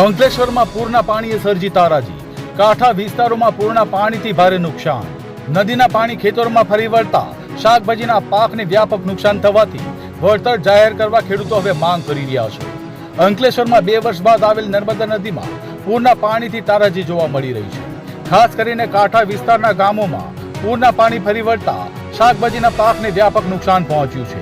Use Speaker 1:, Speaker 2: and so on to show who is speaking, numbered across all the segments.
Speaker 1: અંકલેશ્વરમાં પૂરના પાણીએ સર્જી તારાજી. કાંઠા વિસ્તારોમાં પૂરના પાણીથી ભારે નુકસાન. નદીના પાણી ખેતરોમાં ફરી વળતા. શાકભાજીના પાકને વ્યાપક નુકસાન થવાથી વળતર જાહેર કરવા ખેડૂતો હવે માંગ કરી રહ્યા છે. અંકલેશ્વરમાં બે વર્ષ બાદ આવેલ નર્મદા નદીમાં પૂરના પાણીથી તારાજી જોવા મળી રહી છે. ખાસ કરીને કાંઠા વિસ્તારના ગામોમાં પૂરના પાણી ફરી વળતા શાકભાજીના પાકને વ્યાપક નુકસાન પહોંચ્યું છે.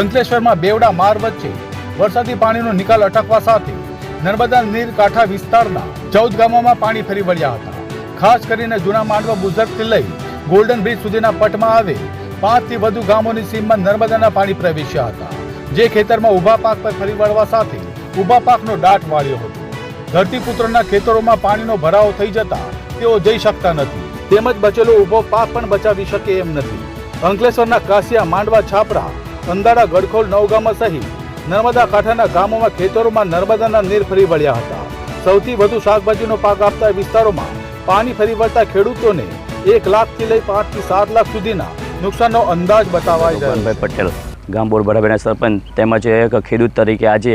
Speaker 1: અંકલેશ્વરમાં બેવડા માર વચ્ચે વરસાદી પાણીનો નિકાલ અટકવા સાથે નર્મદા નીર કાંઠા વિસ્તારના ચૌદ ગામોમાં પાણી ફરી વળ્યા હતા. ખાસ કરીને જૂના માંડવા બુઝર્ગથી લઈ ગોલ્ડન બ્રિજ સુધીના પટમાં આવે પાંચથી વધુ ગામોની સીમમાં નર્મદાના પાણી પ્રવેશ્યા હતા. જે ખેતરમાં ઊભા પાક પર ફરી વળવા સાથે ઊભા પાકનો દાટ વાળ્યો હતો. ધરતીપુત્રોના ખેતરોમાં પાણીનો ભરાવો થઈ જતા તેઓ જઈ શકતા નથી. તેમજ બચેલો ઊભો પાક પણ બચાવી શકે એમ નથી. અંકલેશ્વરના કાસિયા માંડવા છાપરા અંદાડા ગડખોલ નવગામા સહિત નર્મદા કાંઠાના ગામોમાં ખેતરોમાં નર્મદાના નીર ફરી વળ્યા હતા. સૌથી વધુ શાકભાજીનો પાક આપતા વિસ્તારોમાં પાણી ફરી વળતા ખેડૂતોને એક લાખથી લઈ પાંચથી સાત લાખ સુધીના નુકસાનનો અંદાજ બતાવાય છે.
Speaker 2: પટેલ, ગામ બોરબરાભાઈના સરપંચ તેમજ એક ખેડૂત તરીકે આજે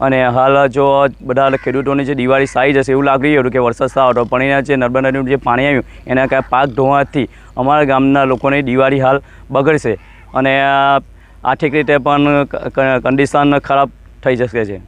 Speaker 2: અને હાલ જો બધા ખેડૂતોની જે દિવાળી સાઈ જશે એવું લાગી રહ્યું કે વરસાદ સારો હતો, પણ એના જે નર્મદા નદીનું જે પાણી આવ્યું, એના કારણે પાક ધોવાથી અમારા ગામના લોકોની દિવાળી હાલ બગડશે. અને આર્થિક રીતે પણ કન્ડિશન ખરાબ થઈ જશે છે